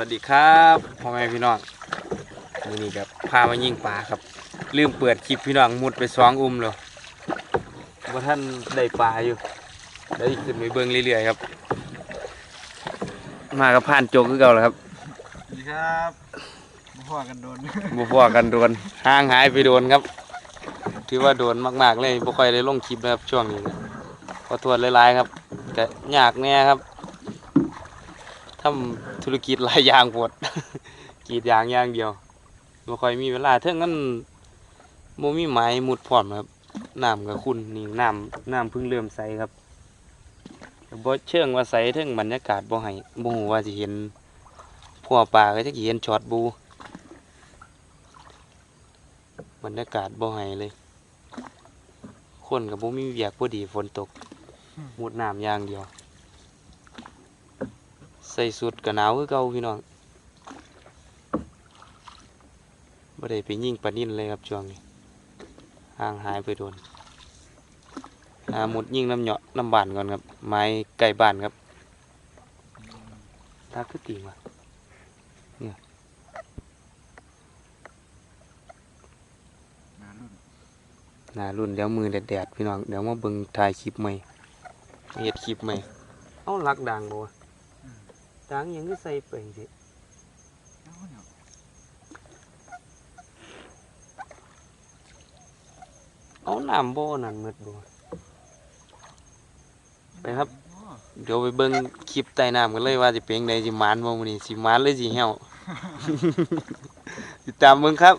วัสดีครับพ่อแม่พี่น้องมือนี้กับพามายิงปลาครับ ลืมเปิดคลิปพี่น้องมุดไปสองอุ้มเลยว่าท่านได้ปลาอยู่ได้ขึ้นไปเบิ้งเรื่อยๆครับ มากับผ่านโจกคือเก่าแล้วครับสวัสดีครับมาพ่อกันโดนบ่พอกันโดนห่างหายไปโดนครับถือว่าโดนมากๆเลยบ่ค่อยได้ลงคลิปนะครับช่วงนี้นะขอโทษหลายๆครับแต่ยากแน่ครับทำ ธุรกิจหลายอย่างปวดกรีดยางอย่างเดียวบ่ค่อยมีเวลาเท่านั้นบ่มีไม้มุดพร้อมครับน้ำก็ขุ่นนี่น้ำน้ำเพิ่งเริ่มใสครับก็บ่เชิงว่าใสเทิงบรรยากาศบ่ให้บ่ฮู้ว่าสิเห็นพัวปลาก็จะเห็นช็อตบูบรรยากาศบ่ให้เลย คนกับบ่มีเวียกพอดีฝนตกมุดน้ำอย่างเดียว ใส่สุดก็หนาวคือเก่าพี่น้องบ่ได้ไปยิงปลานิ่นเลยครับช่วงนี้ห่างหายไปโดนหามุดยิงน้ำเหยาะน้ำบานก่อนครับ ไม้ไก่บานครับตาคือตีว่ะนารุ่นหนารุ่นเดี๋ยวมือแดดๆพี่น้อง เดี๋ยวมาเบิ่งถ่ายคลิปใหม่เฮ็ดคลิปใหม่ เอ้าลักดังบ่ ตังยังก็ใส่เปิงสิเอาเนี่ยเอาน้ำบ่อนั่นมืดบ่ไปครับ เดี๋ยวไปเบิ้งคลิปใต้น้ำกันเลยว่าจะเป็นไงใดสิมานบ่มื้อนี้สิมานหรือสิแห้วติดตามเบิ่งครับ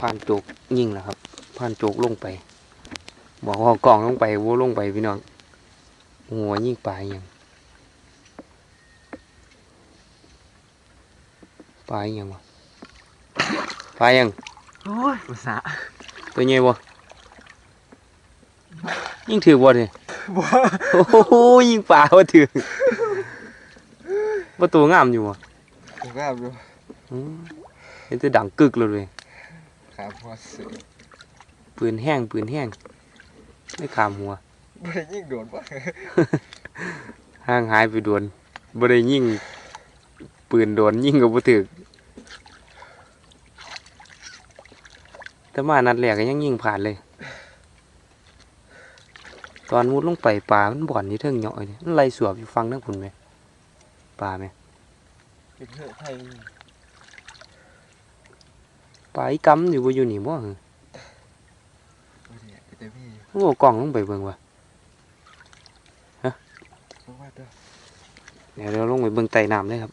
ผ่านโจกยิงแล้วครับ ผ่านโจกลงไป บอกว่าเอากล่องลงไปวัวลงไปพี่น้องหัวยิงปลาอหยังปลาอหยังวะปลาอหยังโอ้ยภาษาตัวใหญ่บ่ยิงถือบ่เนี่ยบ่โอ้โหยิงปลาบ่ถือบ่ตัวงามอยู่บ่ผมก็ดูอืมเห็นแต่ดังกึกเลย เว้ยครับพอสื่อปืนแห้งปืนแห้งไม่ขามหัวไม่ได้ยิ่งโดนปะห่างหายไปโดนบ่ได้ยิงปืนโดนยิงก็บ่ถึกแต่มานัดแรกก็ยังยิงผ่านเลย ตอนมุดลงไปปลามันบ่อนอยู่เทิงเหยาะเลยมันไล่สวบอยู่ฟังทั้งพุ่นไหมปลาไหมเป็นเถอะไทย ปลาอีกำอยู่บ่อยู่นี่บ่เหรอตัวเนี่ยแต่พี่โอ้กล้องลงไปเบิ่งว่ะเพราะว่าเด้อเดี๋ยวเราลงไปเบิ่งใต้น้ำเลยครับ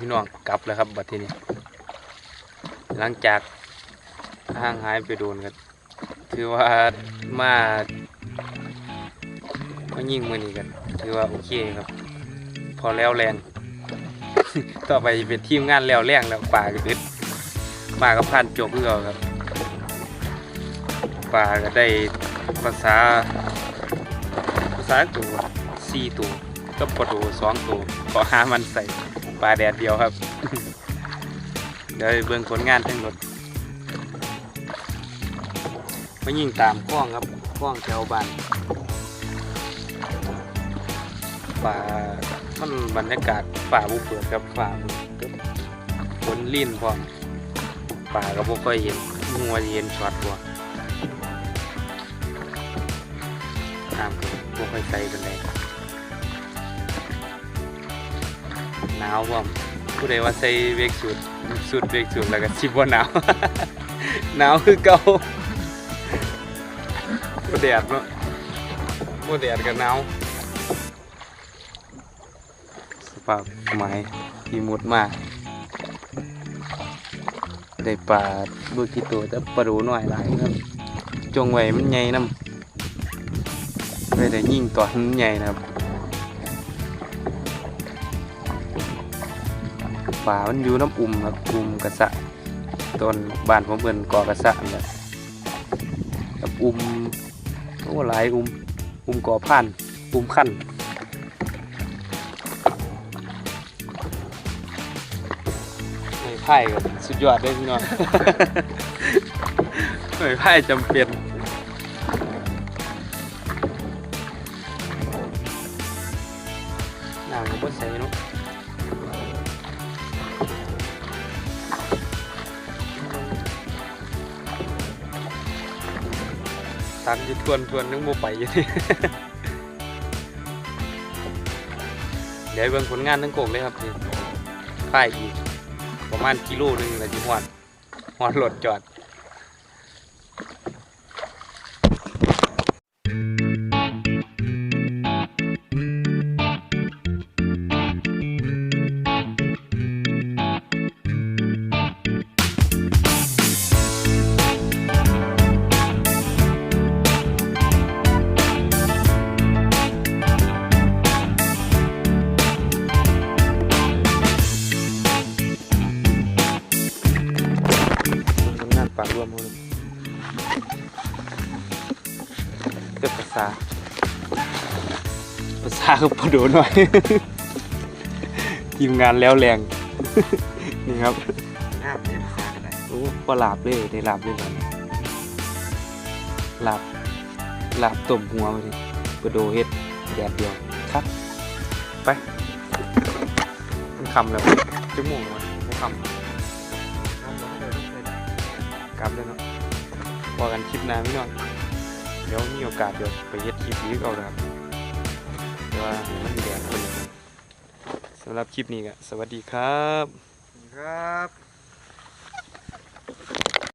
พี่น้องกลับแล้วครับบัดทีนี้ หลังจากห่างหายไปโดนกันถือว่ามามายิ่งมือนี้กันถือว่าโอเคครับ พอแล้วแรง ต่อไปเป็นทีมงานแล้วแรงแล้วป่าก็อึดป่าก็ผ่านจบเพื่อครับป่าก็ได้ภาษาภาษาตัวสี่ตัวก็ปลาโดสองตัวขอหามันใส่ ปลาแดดเดียวครับ เดี๋ยวเบิ่งผลงานทั้งหมดมายิงตามกล้องครับกล้องแถวบ้านป่ามันบรรยากาศป่าบุเปิดครับป่าบุก็ฝนลิ่นพร้อมป่าก็บ่ค่อยเห็นงัวเห็นช็อตบ่น้ำก็บ่ค่อยใสกันเลย หนาวพร้อมผู้ใดว่าใส่เวกสูทสูทเวกสูทแล้วก็สิบ่หนาว หนาวคือเก่าบ่แดดเนาะบ่แดดก็หนาวสภาพไม้ที่มุดมาได้ปลาบ่กี่ตัวแต่ปลาดูหน้อยหลายครับจงไว้มันใหญ่นำไม่ได้ยิงตอนมันใหญ่นะครับ ป่ามันอยู่น้ำอุ่มครับอุ่มกระสะต้นบ้านผมเบิ่นกอกระสะนี่นแหละครับอุ่มโอ้หลายอุ่มอุ่มกอผ่านอุ่มขั้นไม่ไพ่ครับสุดยอดเลยพี่น้องไม่ไพ่จำเป็นน้ำก็บ่ใส่เนาะ ตักอยู่ทวนทวนนึงโมไปอยู่นี่ เดี๋ยวเบิ่งผลงานทั้งโกงเลยครับนี่ค่ายอีกประมาณกิโลหนึงเลยที่หอดหอดรถจอด ภาษาก็พอดูหน่อย ทีมงานแล้วแรง นี่ครับงามเนี่ยสากันได้โอ้พอหลาบเลยได้หลาบเลยครับหลาบหลาบต้มหัวมาดิกระโดเฮ็ดแดดเดียวครับ ไปมันคำแล้วจมูกมันไม่คำงามแล้วก็เลยต้องเป็นกลับแล้วเนาะว่ากันคลิปหน้าพี่น้องเดี๋ยวมีโอกาสเดี๋ยวไปเฮ็ดคลิปอีกเอานะครับแต่ ว่ามันแดงขึ้นเลยครับสำหรับคลิปนี้ก็สวัสดีครับ ครับ